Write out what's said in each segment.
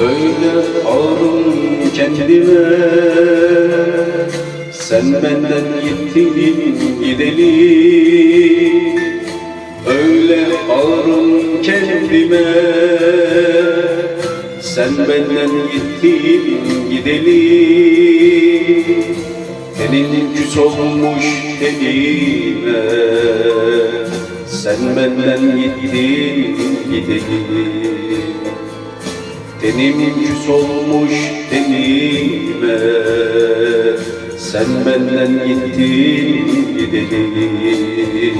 Öyle ağrım kendime. Sen benden gittin gideli. Öyle ağrım kendime. Sen benden gittin gideli. Tenin küs olmuş tenime Sen benden gittin gideli Tenim küs olmuş tenime Sen benden gittin gideli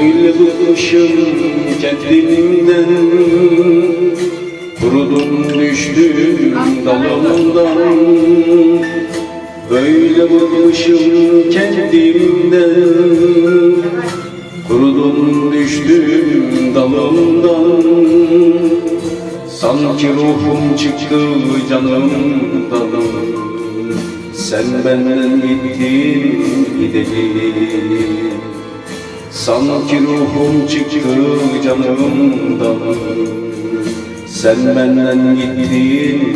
Öyle bıkmışım kendimden Kurudum düştüm dalımdan Böyle bıkmışım kendimden Kurudum düştüm dalımdan Sanki ruhum çıktı canımdan Sen benden gittin gideli Sanki ruhum çıktı canımdan. Sen benden gittin gideli